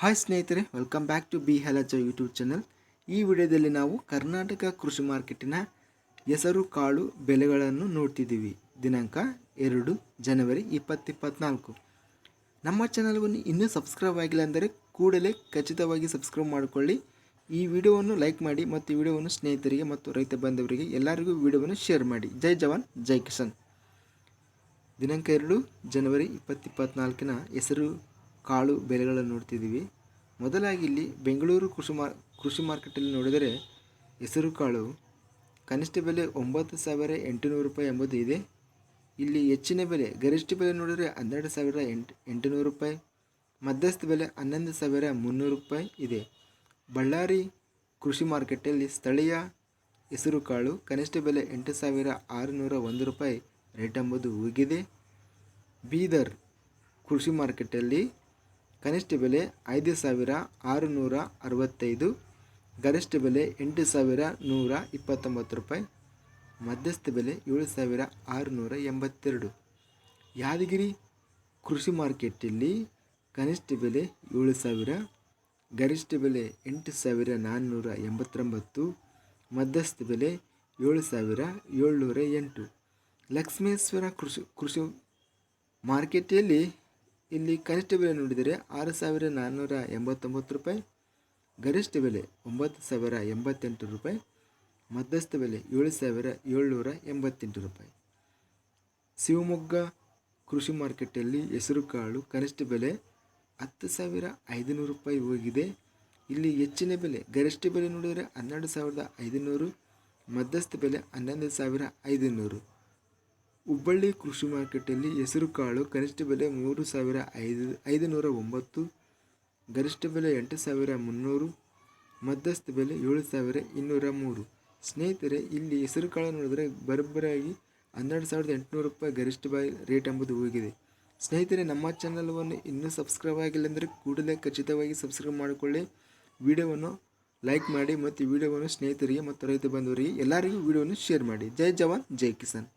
Hi ಸ್ನೇಹಿತರೆ welcome back to ಬಿ ಹೆಲಜ ಯೂಟ್ಯೂಬ್ ಚಾನಲ್ ಈ ವಿಡಿಯೋದಲ್ಲಿ ನಾವು ಕರ್ನಾಟಕ ಕೃಷಿ ಮಾರ್ಕೆಟಿನ ಹೆಸರು, ಕಾಳು, ಬೆಲೆಗಳನ್ನು ನೋಡ್ತಿದ್ದೀವಿ. ದಿನಾಂಕ ಎರಡು ಜನವರಿ ಇಪ್ಪತ್ತಿಪ್ಪತ್ನಾಲ್ಕು. ನಮ್ಮ ಚಾನಲ್ವನ್ನು ಇನ್ನೂ ಸಬ್ಸ್ಕ್ರೈಬ್ ಆಗಿಲ್ಲ ಅಂದರೆ ಕೂಡಲೇ ಖಚಿತವಾಗಿ ಸಬ್ಸ್ಕ್ರೈಬ್ ಮಾಡಿಕೊಳ್ಳಿ. ಈ ವಿಡಿಯೋವನ್ನು ಲೈಕ್ ಮಾಡಿ ಮತ್ತು ವಿಡಿಯೋವನ್ನು ಸ್ನೇಹಿತರಿಗೆ ಮತ್ತು ರೈತ ಬಾಂಧವರಿಗೆ ಎಲ್ಲರಿಗೂ ವಿಡಿಯೋವನ್ನು ಶೇರ್ ಮಾಡಿ. ಜೈ ಜವಾನ್, ಜೈ ಕಿಸಾನ್. ದಿನಾಂಕ ಎರಡು ಜನವರಿ ಇಪ್ಪತ್ತಿಪ್ಪತ್ನಾಲ್ಕಿನ ಹೆಸರು ಕಾಳು ಬೆಲೆಗಳನ್ನು ನೋಡ್ತಿದ್ದೀವಿ. ಮೊದಲಾಗಿ ಇಲ್ಲಿ ಬೆಂಗಳೂರು ಕೃಷಿ ಮಾರ್ ಕೃಷಿ ಮಾರ್ಕೆಟಲ್ಲಿ ನೋಡಿದರೆ ಹೆಸರು ಕಾಳು ಕನಿಷ್ಠ ಬೆಲೆ ಒಂಬತ್ತು ಸಾವಿರ ಎಂಟುನೂರು ರೂಪಾಯಿ ಎಂಬುದು ಇದೆ. ಇಲ್ಲಿ ಹೆಚ್ಚಿನ ಬೆಲೆ, ಗರಿಷ್ಠ ಬೆಲೆ ನೋಡಿದರೆ ಹನ್ನೆರಡು ಸಾವಿರ ಎಂಟು, ಎಂಟುನೂರು ರೂಪಾಯಿ, ಮಧ್ಯಸ್ಥ ಬೆಲೆ ಹನ್ನೊಂದು ಸಾವಿರ ಮುನ್ನೂರು ರೂಪಾಯಿ ಇದೆ. ಬಳ್ಳಾರಿ ಕೃಷಿ ಮಾರ್ಕೆಟಲ್ಲಿ ಸ್ಥಳೀಯ ಹೆಸರು ಕಾಳು ಕನಿಷ್ಠ ಬೆಲೆ ಎಂಟು ಸಾವಿರ ಆರುನೂರ ಒಂದು ರೂಪಾಯಿ ರೇಟ್ ಎಂಬುದು ಹೋಗಿದೆ ಬೀದರ್ ಕೃಷಿ ಮಾರ್ಕೆಟಲ್ಲಿ ಕನಿಷ್ಠ ಬೆಲೆ ಐದು ಸಾವಿರ ಆರುನೂರ ಅರವತ್ತೈದು, ಗರಿಷ್ಠ ಬೆಲೆ ಎಂಟು ಸಾವಿರ ನೂರ ಇಪ್ಪತ್ತೊಂಬತ್ತು ರೂಪಾಯಿ, ಮಧ್ಯಸ್ಥ ಬೆಲೆ ಏಳು ಸಾವಿರ ಆರುನೂರ ಎಂಬತ್ತೆರಡು. ಯಾದಗಿರಿ ಕೃಷಿ ಮಾರ್ಕೆಟಲ್ಲಿ ಕನಿಷ್ಠ ಬೆಲೆ ಏಳು ಸಾವಿರ, ಗರಿಷ್ಠ ಬೆಲೆ ಎಂಟು ಸಾವಿರ ನಾನ್ನೂರ ಎಂಬತ್ತೊಂಬತ್ತು, ಮಧ್ಯಸ್ಥ ಬೆಲೆ ಏಳು ಸಾವಿರ ಏಳ್ನೂರ ಎಂಟು. ಲಕ್ಷ್ಮೇಶ್ವರ ಕೃಷಿ ಕೃಷಿ ಮಾರ್ಕೆಟಲ್ಲಿ ಇಲ್ಲಿ ಕನಿಷ್ಠ ಬೆಲೆ ನೋಡಿದರೆ ಆರು ಸಾವಿರ ನಾನ್ನೂರ ಎಂಬತ್ತೊಂಬತ್ತು ರೂಪಾಯಿ, ಗರಿಷ್ಠ ಬೆಲೆ ಒಂಬತ್ತು ಸಾವಿರ ಎಂಬತ್ತೆಂಟು ರೂಪಾಯಿ, ಮಧ್ಯಸ್ಥ ಬೆಲೆ ಏಳು ಸಾವಿರ ಏಳ್ನೂರ ಎಂಬತ್ತೆಂಟು ರೂಪಾಯಿ. ಶಿವಮೊಗ್ಗ ಕೃಷಿ ಮಾರ್ಕೆಟಲ್ಲಿ ಹೆಸರುಕಾಳು ಕನಿಷ್ಠ ಬೆಲೆ ಹತ್ತು ಸಾವಿರ ಐದುನೂರು ರೂಪಾಯಿ ಹೋಗಿದೆ. ಇಲ್ಲಿ ಹೆಚ್ಚಿನ ಬೆಲೆ, ಗರಿಷ್ಠ ಬೆಲೆ ನೋಡಿದರೆ ಹನ್ನೆರಡು ಸಾವಿರದ ಐದುನೂರು, ಮಧ್ಯಸ್ಥ ಬೆಲೆ ಹನ್ನೊಂದು ಸಾವಿರ ಐದುನೂರು. ಹುಬ್ಬಳ್ಳಿ ಕೃಷಿ ಮಾರ್ಕೆಟಲ್ಲಿ ಹೆಸರುಕಾಳು ಕನಿಷ್ಠ ಬೆಲೆ ಮೂರು ಸಾವಿರ ಐದು, ಐದುನೂರ ಒಂಬತ್ತು, ಗರಿಷ್ಠ ಬೆಲೆ ಎಂಟು ಸಾವಿರ ಮುನ್ನೂರು, ಮಧ್ಯಸ್ಥ ಬೆಲೆ ಏಳು ಸಾವಿರ ಇನ್ನೂರ ಮೂರು. ಸ್ನೇಹಿತರೆ, ಇಲ್ಲಿ ಹೆಸರುಕಾಳು ನೋಡಿದ್ರೆ ಬರಬ್ಬರಾಗಿ ಹನ್ನೆರಡು ಸಾವಿರದ ಎಂಟುನೂರು ರೂಪಾಯಿ ಗರಿಷ್ಠ ಬಾಯಿ ರೇಟ್ ಎಂಬುದು ಹೋಗಿದೆ. ಸ್ನೇಹಿತರೆ, ನಮ್ಮ ಚಾನಲ್ವನ್ನು ಇನ್ನೂ ಸಬ್ಸ್ಕ್ರೈಬ್ ಆಗಿಲ್ಲ ಅಂದರೆ ಕೂಡಲೇ ಖಚಿತವಾಗಿ ಸಬ್ಸ್ಕ್ರೈಬ್ ಮಾಡಿಕೊಳ್ಳಿ. ವಿಡಿಯೋವನ್ನು ಲೈಕ್ ಮಾಡಿ ಮತ್ತು ವಿಡಿಯೋವನ್ನು ಸ್ನೇಹಿತರಿಗೆ ಮತ್ತು ರೈತ ಬಂಧುವರಿಗೆ ಎಲ್ಲರಿಗೂ ವಿಡಿಯೋವನ್ನು ಶೇರ್ ಮಾಡಿ. ಜೈ ಜವಾನ್, ಜೈ ಕಿಸಾನ್.